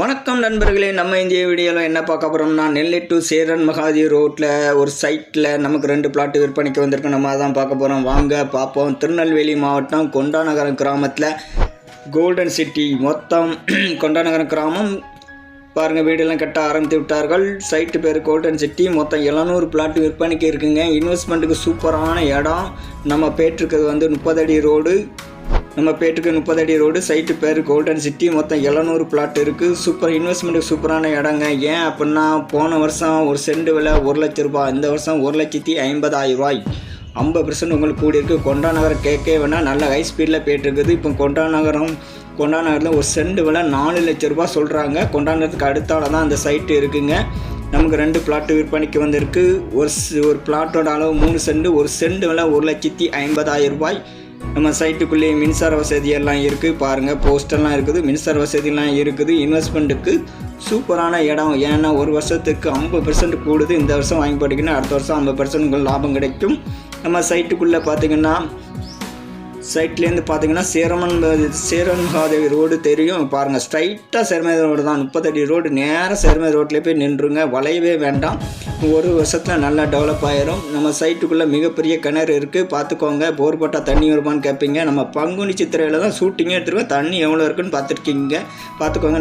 வணக்கம் நண்பர்களே நம்ம இந்திய வீடியோவில் என்ன பார்க்க போகிறோம்னா நெல்லை டு சேரன் மகாதி ரோட்டில் ஒரு சைட்டில் நமக்கு ரெண்டு பிளாட்டு விற்பனைக்கு வந்திருக்கு. நம்ம அதான் பார்க்க போகிறோம் வாங்க பார்ப்போம். திருநெல்வேலி மாவட்டம் கொண்டாநகரம் கிராமத்தில் கோல்டன் சிட்டி மொத்தம் கொண்டாநகரம் கிராமம். பாருங்கள் வீடெல்லாம் கட்ட ஆரம்பித்து விட்டார்கள். சைட்டு பேர் கோல்டன் சிட்டி மொத்தம் எழுநூறு பிளாட் விற்பனைக்கு இருக்குங்க. இன்வெஸ்ட்மெண்ட்டுக்கு சூப்பரான இடம். நம்ம பேட்டிருக்கிறது வந்து முப்பது அடி ரோடு நம்ம பேட்டுக்கு முப்பது அடி ரோடு சைட்டு பேர் கோல்டன் சிட்டி மொத்தம் எழுநூறு பிளாட் இருக்குது சூப்பர் இன்வெஸ்ட்மெண்ட்டுக்கு சூப்பரான இடங்க. ஏன் அப்படின்னா போன வருஷம் ஒரு சென்ட் விலை ஒரு லட்ச ரூபா இந்த வருஷம் ஒரு லட்சத்தி ஐம்பதாயிரம் ரூபாய். ஐம்பது பர்சன்ட் உங்களுக்கு கூடி இருக்குது கொண்டா நகரம் கேட்கவே வேணால் நல்ல ஹை ஸ்பீடில் போயிட்டுருக்குது இப்போ கொண்டா நகரம் கொண்டா நகரில் ஒரு செண்டு விலை நாலு லட்ச ரூபா சொல்கிறாங்க கொண்டா நகரத்துக்கு அடுத்தால தான் அந்த சைட்டு இருக்குங்க. நமக்கு ரெண்டு பிளாட்டு விற்பனைக்கு வந்திருக்கு. ஒரு ஒரு பிளாட்டோட அளவு மூணு செண்டு ஒரு செண்டு விலை ஒரு லட்சத்தி ஐம்பதாயிரம் ரூபாய். நம்ம சைட்டுக்குள்ளேயே மின்சார வசதி எல்லாம் இருக்குது பாருங்கள் போஸ்டெல்லாம் இருக்குது. மின்சார வசதியெல்லாம் இருக்குது. இன்வெஸ்ட்மெண்ட்டுக்கு சூப்பரான இடம். ஏன்னா ஒரு வருஷத்துக்கு ஐம்பது பெர்சன்ட் கூடுது. இந்த வருஷம் வாங்கி போட்டிங்கன்னா அடுத்த வருஷம் ஐம்பது பெர்சன்ட் லாபம் கிடைக்கும். நம்ம சைட்டுக்குள்ளே பார்த்தீங்கன்னா சைட்லேருந்து பார்த்தீங்கன்னா சேரமன் சேரன் ரோடு தெரியும். பாருங்கள் ஸ்ட்ரைட்டாக சேரமேத ரோடு தான். முப்பத்தடி ரோடு நேராக சேரமேத ரோட்லேயே போய் நின்றுங்க. வளையவே வேண்டாம். ஒரு வருஷத்தில் நல்லா டெவலப் ஆயிரும். நம்ம சைட்டுக்குள்ளே மிகப்பெரிய கிணறு இருக்குது பார்த்துக்கோங்க போர் போட்டால் தண்ணி வருமான்னு கேட்பீங்க நம்ம பங்குனி சித்திரையில் தான் ஷூட்டிங்கே எடுத்துருக்கோம். தண்ணி எவ்வளோ இருக்குன்னு பார்த்துருக்கீங்க. பார்த்துக்கோங்க